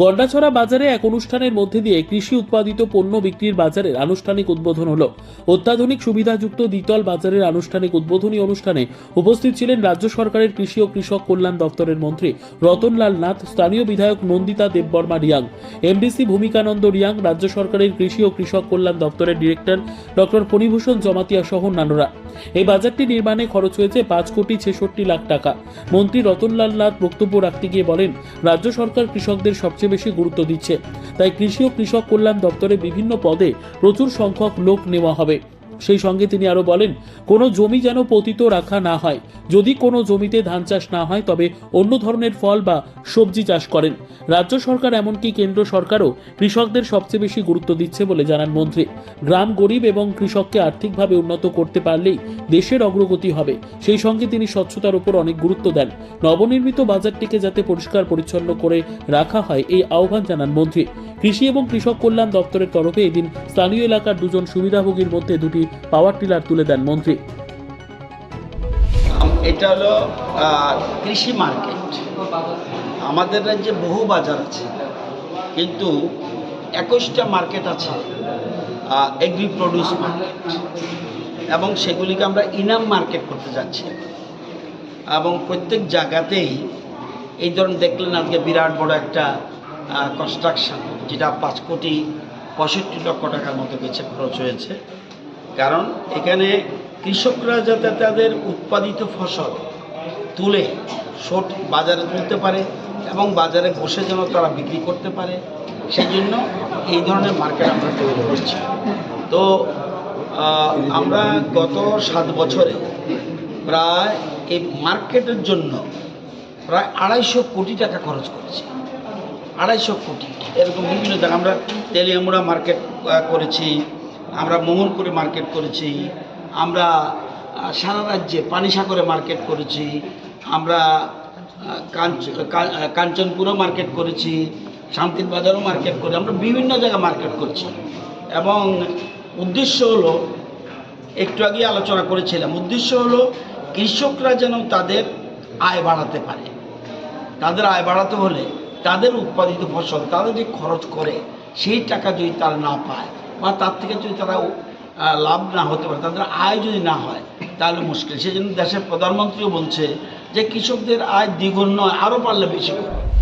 গন্ডাছড়া বাজারে এক অনুষ্ঠানের মধ্যে দিয়ে কৃষি উৎপাদিত পণ্য বিক্রির বাজারের আনুষ্ঠানিক উদ্বোধন হলো। অত্যাধুনিক সুবিধাযুক্ত দ্বিতল বাজারের আনুষ্ঠানিক উদ্বোধনী অনুষ্ঠানে উপস্থিত ছিলেন রাজ্য সরকারের কৃষি ও কৃষক কল্যাণ দপ্তরের মন্ত্রী রতনলাল নাথ, স্থানীয় বিধায়ক নন্দিতা দেববর্মা রিয়াং, এমডিসি ভূমিকানন্দ রিয়াং, রাজ্য সরকারের কৃষি ও কৃষক কল্যাণ দপ্তরের ডিরেক্টর ডক্টর ফণীভূষণ জমাতিয়া সহ অন্যান্যরা। এই বাজারটি নির্মাণে খরচ হয়েছে পাঁচ কোটি ছেষট্টি লাখ টাকা। মন্ত্রী রতনলাল নাথ বক্তব্য রাখতে গিয়ে বলেন, রাজ্য সরকার কৃষকদের সবচেয়ে বেশি গুরুত্ব দিচ্ছে। তাই কৃষি ও কৃষক কল্যাণ দপ্তরে বিভিন্ন পদে প্রচুর সংখ্যক লোক নেওয়া হবে। সেই সঙ্গে তিনি আরও বলেন, কোনো জমি যেন পতিত রাখা না হয়। যদি কোনো জমিতে ধান চাষ না হয়, তবে অন্য ধরনের ফল বা সবজি চাষ করেন। রাজ্য সরকার এমনকি কেন্দ্র সরকারও কৃষকদের সবচেয়ে বেশি গুরুত্ব দিচ্ছে বলে জানান মন্ত্রী। গ্রাম গরিব এবং কৃষককে আর্থিকভাবে উন্নত করতে পারলেই দেশের অগ্রগতি হবে। সেই সঙ্গে তিনি স্বচ্ছতার উপর অনেক গুরুত্ব দেন। নবনির্মিত বাজারটিকে যাতে পরিষ্কার পরিচ্ছন্ন করে রাখা হয়, এই আহ্বান জানান মন্ত্রী। কৃষি এবং কৃষক কল্যাণ দপ্তরের তরফে এদিন স্থানীয় এলাকার দুজন সুবিধাভোগীর মধ্যে দুটি পাওয়ার টিলার তুলে দেন মন্ত্রী। এটা হলো কৃষি মার্কেট। আমাদের রাজ্যে বহু বাজার আছে, কিন্তু একুশটা মার্কেট আছে এগ্রি প্রডিউস মার্কেট। এবং সেগুলিকে আমরা ইনাম মার্কেট করতে যাচ্ছি। এবং প্রত্যেক জায়গাতেই এই ধরনের দেখলেন আজকে বিরাট বড় একটা কনস্ট্রাকশন যেটা পাঁচ কোটি পঁয়ষট্টি লক্ষ টাকার মতো কিছু খরচ হয়েছে। কারণ এখানে কৃষকরা যাতে তাদের উৎপাদিত ফসল তুলে শোট বাজারে তুলতে পারে এবং বাজারে বসে যেন তারা বিক্রি করতে পারে সেই জন্য এই ধরনের মার্কেট আমরা তৈরি করছি। তো আমরা গত সাত বছরে প্রায় এই মার্কেটের জন্য প্রায় আড়াইশো কোটি টাকা খরচ করেছি। আড়াইশো কোটি, এরকম বিভিন্ন জায়গা আমরা তেলিয়ামুড়া মার্কেট করেছি আমরা মোহনপুরে মার্কেট করেছি, আমরা সারা রাজ্যে পানিসাগরে মার্কেট করেছি, আমরা কাঞ্চনপুরও মার্কেট করেছি, শান্তির বাজারও মার্কেট করি, আমরা বিভিন্ন জায়গায় মার্কেট করছি। এবং উদ্দেশ্য হলো, একটু আগে আলোচনা করেছিলাম, উদ্দেশ্য হলো কৃষকরা যেন তাদের আয় বাড়াতে পারে। তাদের আয় বাড়াতে হলে তাদের উৎপাদিত ফসল তারা যে খরচ করে, সেই টাকা যদি তারা না পায় বা তার থেকে যদি তারা লাভ না হতে পারে, তাদের আয় যদি না হয়, তাহলে মুশকিল। সেই জন্য দেশের প্রধানমন্ত্রীও বলছে যে, কৃষকদের আয় দ্বিগুণ নয়, আরও পারলে বেশি করো।